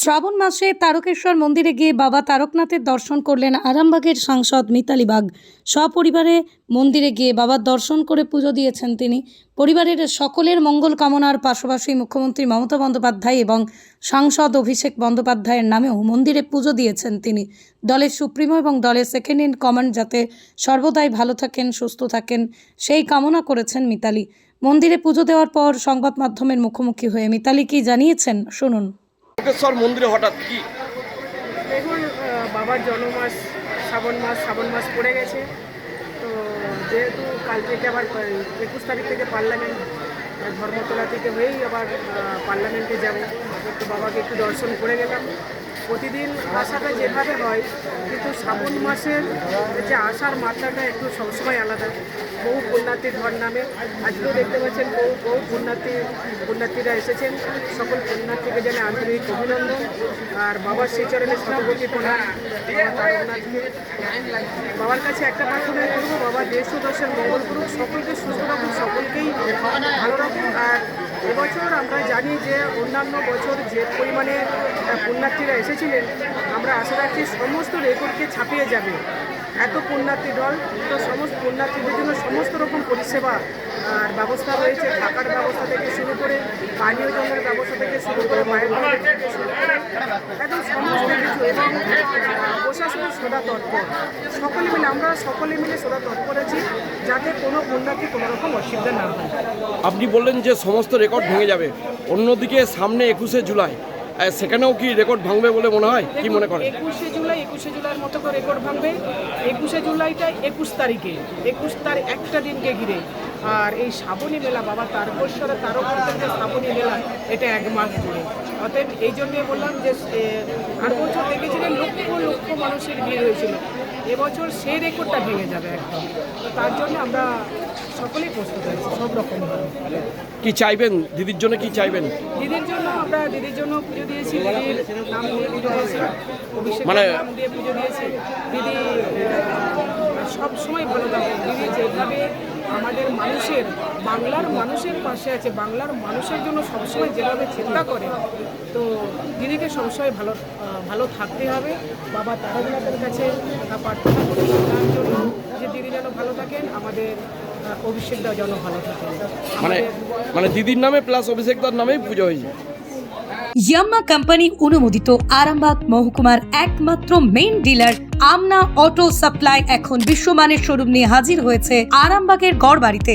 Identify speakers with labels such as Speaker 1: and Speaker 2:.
Speaker 1: শ্রাবণ মাসে তারকেশ্বর মন্দিরে গিয়ে বাবা তারকনাথের দর্শন করলেন আরামবাগের সাংসদ মিতালি বাগ। সপরিবারে মন্দিরে গিয়ে বাবার দর্শন করে পুজো দিয়েছেন তিনি। পরিবারের সকলের মঙ্গল কামনার পাশাপাশি মুখ্যমন্ত্রী মমতা বন্দ্যোপাধ্যায় এবং সাংসদ অভিষেক বন্দ্যোপাধ্যায়ের নামেও মন্দিরে পুজো দিয়েছেন তিনি। দলের সুপ্রিমো এবং দলের সেকেন্ড ইন কমান্ড যাতে সর্বদাই ভালো থাকেন, সুস্থ থাকেন, সেই কামনা করেছেন মিতালি। মন্দিরে পুজো দেওয়ার পর সংবাদ মাধ্যমের মুখোমুখি হয়ে মিতালি কি জানিয়েছেন? শুনুন।
Speaker 2: তারকেশ্বর মন্দিরে হঠাৎ কি?
Speaker 3: দেখুন বাবার জন্মমাস, শ্রাবণ মাস শ্রাবণ মাস পড়ে গেছে। তো যেহেতু কাল থেকে আবার একুশ তারিখ থেকে পার্লামেন্ট ধর্মতলা থেকে হয়েই আবার পার্লামেন্টে যাব। তো বাবাকে একটু দর্শন করে গেলাম। প্রতিদিন আশাটা যেভাবে হয়, কিন্তু শ্রাবণ মাসের যে আসার মাত্রাটা একটু সবসময় আলাদা। বহু পুণ্যার্থী ধর নামে। আজকেও দেখতে পাচ্ছেন বহু বহু পুণ্যার্থী পুণ্যার্থীরা এসেছেন। সকল পুণ্যার্থীকে জানে আন্তরিক অভিনন্দন। আর বাবার শ্রীচরণে সভাপতি প্রণাম। বাবা বাবার কাছে একটা প্রার্থনা করব, বাবা দেশ দশের মঙ্গল করুক, সকলকে সুস্থ রাখুক, সকলকেই ভালো রাখুক। আর এবছর আমরা জানি যে অন্যান্য বছর যে পরিমাণে পুণ্যার্থীরা এসেছিলেন, আমরা আশা রাখছি সমস্ত রেকর্ডকে ছাপিয়ে যাবে। এত পুণ্যার্থী দল, তো সমস্ত পুণ্যার্থীদের জন্য সমস্ত রকম পরিষেবা আর ব্যবস্থা রয়েছে। থাকার ব্যবস্থা থেকে শুরু করে, পানীয় জলের ব্যবস্থা থেকে শুরু করে মায়ের থেকে শুরু করে, একদম সমস্ত কিছু। এবং প্রশাসনের সদা তৎপর। সকলে মিলে, আমরা সকলে মিলে সদা তৎপর আছি, যাতে কোনো পুণ্যার্থী কোনো রকম অসুবিধা না হয়।
Speaker 2: আপনি বললেন যে সমস্ত রেকর্ড ভেঙে যাবে। অন্যদিকে সামনে একুশে জুলাই সেখানেও কি রেকর্ড ভাঙবে বলে মনে হয়? কি মনে করেন?
Speaker 3: একুশে জুলাই, একুশে জুলাইয়ের মতো করে রেকর্ড ভাঙবে। একুশে জুলাইটা একুশ তারিখে, একুশ তারিখ একটা দিনকে ঘিরে। আর এই শ্রাবণী মেলা, বাবা তারকেশ্বরে তারকেশ্বর যে শ্রাবণী মেলা, এটা এক মাস জুড়ে। অতএব এই জন্যে বললাম যে আর বছর দেখেছিলেন লক্ষ লক্ষ মানুষের ভিড় হয়েছিল। এবছর সেই রেকর্ডটা ভেঙে যাবে একদম। তার জন্য আমরা সকলেই প্রস্তুত আছি সব রকমভাবে
Speaker 2: কি চাইবেন? দিদির জন্য কি চাইবেন?
Speaker 3: দিদির জন্য আমরা দিদির জন্য পুজো দিয়েছি দিদির নাম দিয়ে পুজো দিয়েছি
Speaker 2: মানে-
Speaker 3: নাম দিয়ে পুজো দিয়েছি। দিদি সব সময় ভালো থাকে। দিদি যেভাবে আমাদের মানুষের বাংলার মানুষের পাশে আছে বাংলার মানুষের জন্য সবসময় যেভাবে চিন্তা করে তো দিদিকে সবসময় ভালো আহ, ভালো থাকতে হবে। বাবা তারাগুলাদের কাছে আহ, প্রার্থনা করি তার জন্য যে দিদি যেন ভালো থাকেন আমাদের অভিষেকদাও যেন ভালো থাকেন
Speaker 2: মানে মানে দিদির নামে প্লাস অভিষেকদার নামেই পুজো হয়েছে।
Speaker 1: ইয়াম্মা কোম্পানি অনুমোদিত আরামবাগ মহকুমার একমাত্র main dealer Amna auto supply এখন বিশ্বমানের শোরুম নিয়ে হাজির হয়েছে আরামবাগের গড় বাড়িতে